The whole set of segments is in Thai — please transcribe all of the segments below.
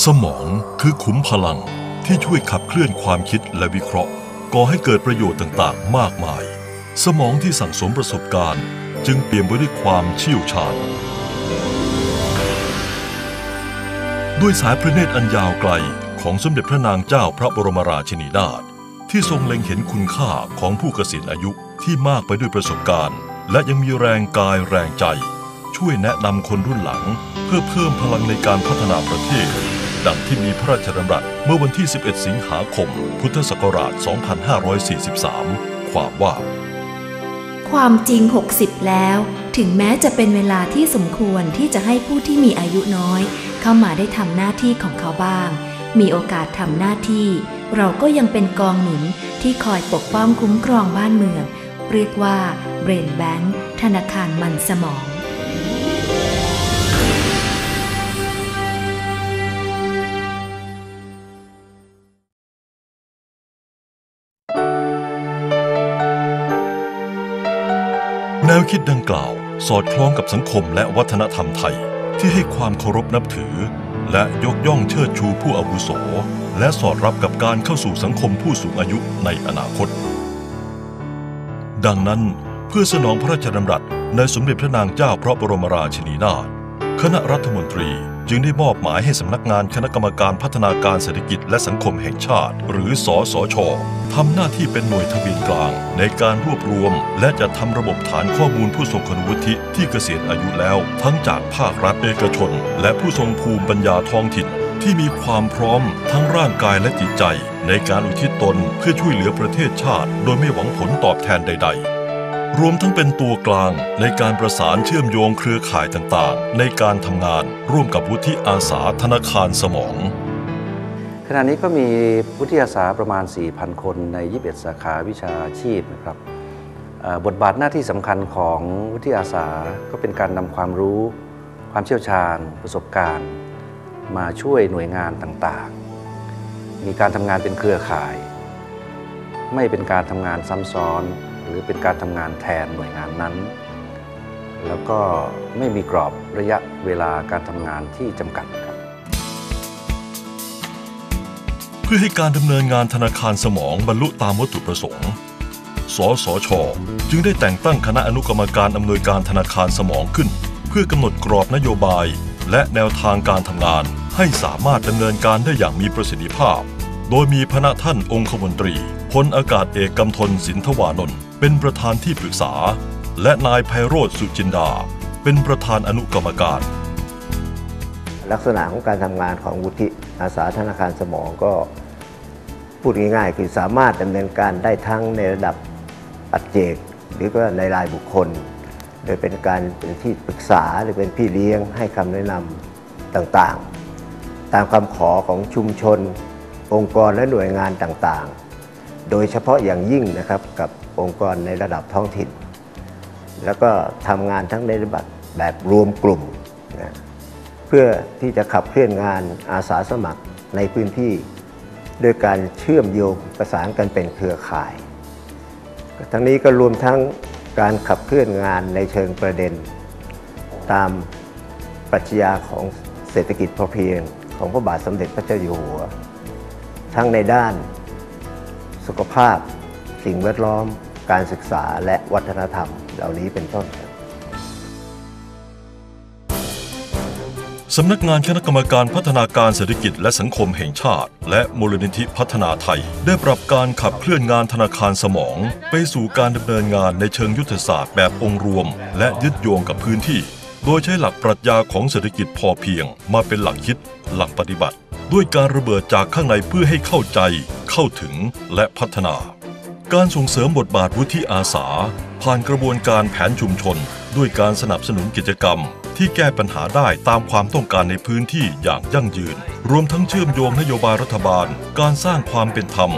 สมองคือขุมพลังที่ช่วยขับเคลื่อนความคิดและวิเคราะห์ก่อให้เกิดประโยชน์ต่างๆ มากมาย สมองที่สั่งสมประสบการณ์ จึงเปลี่ยมไปด้วยความเชี่ยวชาญ ด้วยสายพระเนตรอันยาวไกลของสมเด็จพระนางเจ้าพระบรมราชินีนาถที่ทรงเล็งเห็นคุณค่าของผู้เกษียณอายุที่มากไปด้วยประสบการณ์ และยังมีแรงกายแรงใจ ช่วยแนะนำคนรุ่นหลัง เพื่อเพิ่มพลังในการพัฒนาประเทศ ดังที่มีพระราชดำรัสเมื่อวันที่ 11 สิงหาคม พุทธศักราช 2543 ความว่า ความจริง 60 แล้ว ถึงแม้จะเป็นเวลาที่สมควรที่จะให้ผู้ที่มีอายุน้อย เข้ามาได้ทำหน้าที่ของเขาบ้าง มีโอกาสทำหน้าที่ เราก็ยังเป็นกองหนุนที่คอยปกป้องคุ้มครองบ้านเมือง เรียกว่าเบรนแบงค์ธนาคารมันสมอง นวคิดดังกล่าว สอดคล้องกับสังคมและวัฒนธรรมไทย ที่ให้ความเคารพนับถือ และยกย่องเชิดชูผู้อาวุโส และสอดรับกับการเข้าสู่สังคมผู้สูงอายุในอนาคต ดังนั้นเพื่อสนองพระราชดำรัสในสมเด็จพระนางเจ้าพระบรมราชินีนาถคณะรัฐมนตรี จึงได้มอบหมายให้สำนักงานคณะกรรมการพัฒนาการเศรษฐกิจและสังคมแห่งชาติ หรือสอสชทำหน้าที่เป็นหน่วยทะเบียนกลาง ในการรวบรวม และจัดทำระบบฐานข้อมูลผู้ทรงคุณวุฒิที่เกษียณอายุแล้ว ทั้งจากภาครัฐเอกชน และผู้ทรงภูมิปัญญาท้องถิ่น ที่มีความพร้อมทั้งร่างกายและจิตใจ ในการอุทิศตนเพื่อช่วยเหลือประเทศชาติ โดยไม่หวังผลตอบแทนใด ๆ รวมทั้งเป็นตัวกลางในการประสานเชื่อมโยงเครือข่ายต่างๆ ในการทำงานร่วมกับวุฒิอาสาธนาคารสมอง ขณะนี้ก็มีวุฒิอาสาประมาณ 4,000 คนใน 21 สาขาวิชาชีพนะครับบทบาทหน้าที่สำคัญของวุฒิอาสาก็เป็นการนำความรู้ ความเชี่ยวชาญ ประสบการณ์ มาช่วยหน่วยงานต่างๆ มีการทำงานเป็นเครือข่าย ไม่เป็นการทำงานซ้ำซ้อน หรือเป็นการทำงานแทนหน่วยงานนั้น แล้วก็ไม่มีกรอบระยะเวลาการทำงานที่จำกัดครับ เพื่อให้การดำเนินงานธนาคารสมองบรรลุตามวัตถุประสงค์ สสช จึงได้แต่งตั้งคณะอนุกรรมการอำนวยการธนาคารสมองขึ้น เพื่อกำหนดกรอบนโยบาย และแนวทางการทำงานให้สามารถดำเนินการได้อย่างมีประสิทธิภาพ โดยมีพระท่านองคมนตรีพลอากาศเอกกำธลสินทวานนท์ เป็นประธานที่ปรึกษา และนายไพโรธสุจินดา เป็นประธานอนุกรรมการ ลักษณะของการทำงานของวุฒิอาสาธนาคารสมองก็พูดง่ายๆ คือสามารถดำเนินการได้ทั้งในระดับปัจเจก หรือก็ในรายบุคคล โดยเป็นการเป็นที่ปรึกษาหรือเป็นพี่เลี้ยงให้คำแนะนำต่างๆ ตามคำขอของชุมชน องค์กรและหน่วยงานต่างๆ โดยเฉพาะอย่างยิ่งนะครับกับองค์กรในระดับท้องถิ่น แล้วก็ทำงานทั้งในระดับแบบรวมกลุ่มนะเพื่อที่จะขับเคลื่อนงานอาสาสมัครในพื้นที่ด้วยการเชื่อมโยงประสานกันเป็นเครือข่าย ทั้งนี้ก็รวมทั้งการขับเคลื่อนงานในเชิงประเด็น ตามปรัชญาของเศรษฐกิจพอเพียงของพระบาทสมเด็จพระเจ้าอยู่หัว ทั้งในด้าน สุขภาพ สิ่งแวดล้อม การศึกษาและวัฒนธรรม เหล่านี้เป็นต้นสำนักงานคณะกรรมการพัฒนาการเศรษฐกิจและสังคมแห่งชาติ และมูลนิธิพัฒนาไทย ได้ปรับการขับเคลื่อนงานธนาคารสมอง ไปสู่การดำเนินงานในเชิงยุทธศาสตร์แบบองค์รวม และยึดโยงกับพื้นที่ โดยใช้หลักปรัชญาของเศรษฐกิจพอเพียงมาเป็นหลักคิด หลักปฏิบัติ ด้วยการระเบิดจากข้างในเพื่อให้เข้าใจ เข้าถึงและพัฒนา การส่งเสริมบทบาทวุฒิอาสา ผ่านกระบวนการแผนชุมชน ด้วยการสนับสนุนกิจกรรม ที่แก้ปัญหาได้ตามความต้องการในพื้นที่อย่างยั่งยืน รวมทั้งเชื่อมโยงนโยบายรัฐบาล การสร้างความเป็นธรรม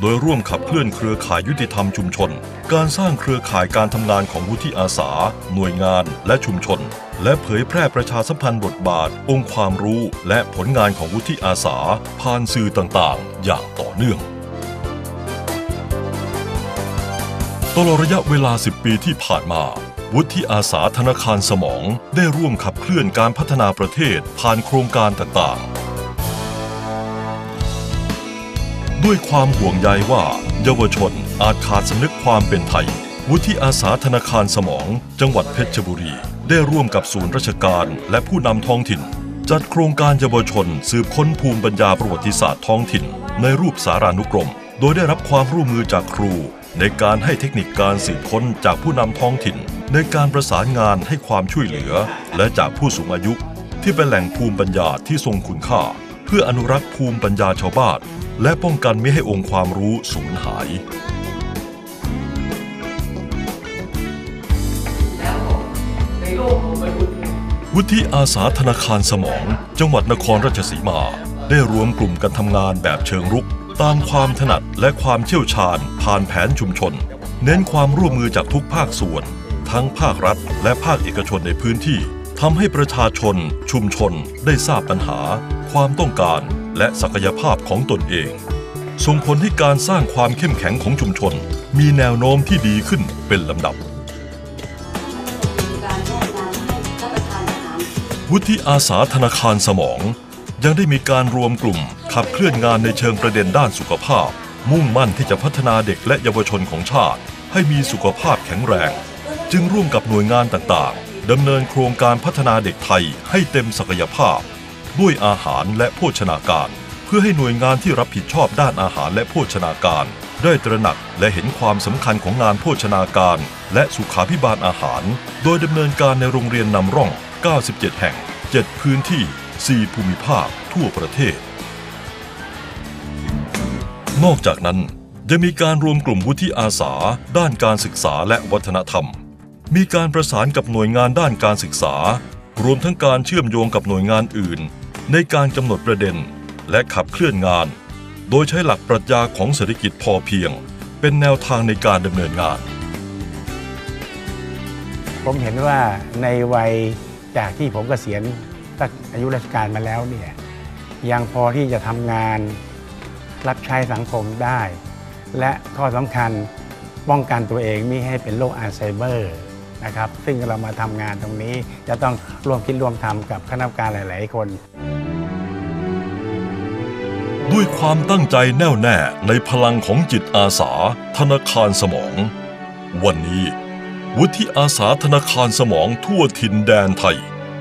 โดยร่วมขับเคลื่อนเครือข่ายยุติธรรมชุมชน การสร้างเครือข่ายการทำงานของวุฒิอาสา หน่วยงานและชุมชน และเผยแพร่ประชาสัมพันธ์บทบาท องค์ความรู้ และผลงานของวุฒิอาสา ผ่านสื่อต่างๆ อย่างต่อเนื่องตลอดระยะเวลา 10 ปีที่ผ่านมา วุฒิอาสาธนาคารสมองได้ร่วมขับเคลื่อนการพัฒนาประเทศผ่านโครงการต่างๆ ด้วยความห่วงใยว่า เยาวชนอาจขาดสำนึกความเป็นไทย วุฒิอาสาธนาคารสมอง จังหวัดเพชรบุรี ได้ร่วมกับศูนย์ราชการและผู้นำท้องถิ่น จัดโครงการเยาวชน สืบค้นภูมิปัญญาประวัติศาสตร์ท้องถิ่น ในรูปสารานุกรม โดยได้รับความร่วมมือจากครู ในการให้เทคนิคการสืบค้นจากผู้นำท้องถิ่น ในการประสานงานให้ความช่วยเหลือ และจากผู้สูงอายุ ที่เป็นแหล่งภูมิปัญญาที่ทรงคุณค่า เพื่ออนุรักษ์ภูมิปัญญาชาวบ้านและป้องกันไม่ให้องค์ความรู้สูญหายวุฒิอาสาธนาคารสมอง จังหวัดนครราชสีมา ได้รวมกลุ่มกันทำงานแบบเชิงรุก ตามความถนัดและความเชี่ยวชาญ ผ่านแผนชุมชน เน้นความร่วมมือจากทุกภาคส่วน ทั้งภาครัฐและภาคเอกชนในพื้นที่ ทำให้ประชาชนชุมชนได้ทราบปัญหา ความต้องการ และศักยภาพของตนเอง ส่งผลให้การสร้างความเข้มแข็งของชุมชน มีแนวโน้มที่ดีขึ้นเป็นลำดับ วุฒิอาสาธนาคารสมอง ยังได้มีการรวมกลุ่มขับเคลื่อนงานในเชิงประเด็นด้านสุขภาพ มุ่งมั่นที่จะพัฒนาเด็กและเยาวชนของชาติ ให้มีสุขภาพแข็งแรง จึงร่วมกับหน่วยงานต่างๆ ดำเนินโครงการพัฒนาเด็กไทยให้เต็มศักยภาพ ด้วยอาหารและโภชนาการ เพื่อให้หน่วยงานที่รับผิดชอบด้านอาหารและโภชนาการ ได้ตระหนักและเห็นความสำคัญของงานโภชนาการ และสุขาพิบาลอาหาร โดยดำเนินการในโรงเรียนนำร่อง 97 แห่ง 7 พื้นที่ 4 ภูมิภาค ทั่วประเทศ นอกจากนั้นยังมีการรวมกลุ่มวุฒิอาสา ด้านการศึกษาและวัฒนธรรม มีการประสานกับหน่วยงานด้านการศึกษา รวมทั้งการเชื่อมโยงกับหน่วยงานอื่น ในการกำหนดประเด็น และขับเคลื่อนงาน โดยใช้หลักปรัชญาของเศรษฐกิจพอเพียง เป็นแนวทางในการดำเนินงาน ผมเห็นว่าในวัยจากที่ผมเกษียณตั้งอายุราชการมาแล้วเนี่ยยังพอที่จะทำงานรับใช้สังคมได้ และข้อสำคัญป้องกันตัวเองไม่ให้เป็นโรคอัลไซเมอร์ นะครับ ซึ่งเรามาทำงานตรงนี้จะต้องร่วมคิดร่วมทำกับคณะกรรมการหลาย ๆ คน ด้วยความตั้งใจแน่วแน่ในพลังของจิตอาสา ธนาคารสมอง วันนี้วุฒิอาสาธนาคารสมองทั่วถิ่นแดนไทย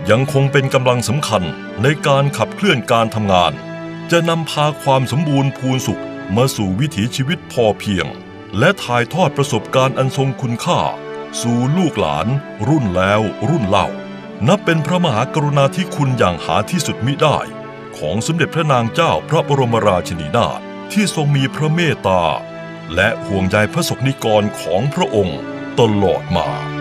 ยังคงเป็นกำลังสำคัญในการขับเคลื่อนการทำงาน จะนำพาความสมบูรณ์พูนสุขมาสู่วิถีชีวิตพอเพียง และถ่ายทอดประสบการณ์อันทรงคุณค่า สู่ลูกหลาน รุ่นแล้วรุ่นเล่า นับเป็นพระมหากรุณาธิคุณอย่างหาที่สุดมิได้ ของสมเด็จพระนางเจ้าพระบรมราชินีนาถที่ทรงมีพระเมตตา และห่วงใยพระสกนิกรของพระองค์ตลอดมา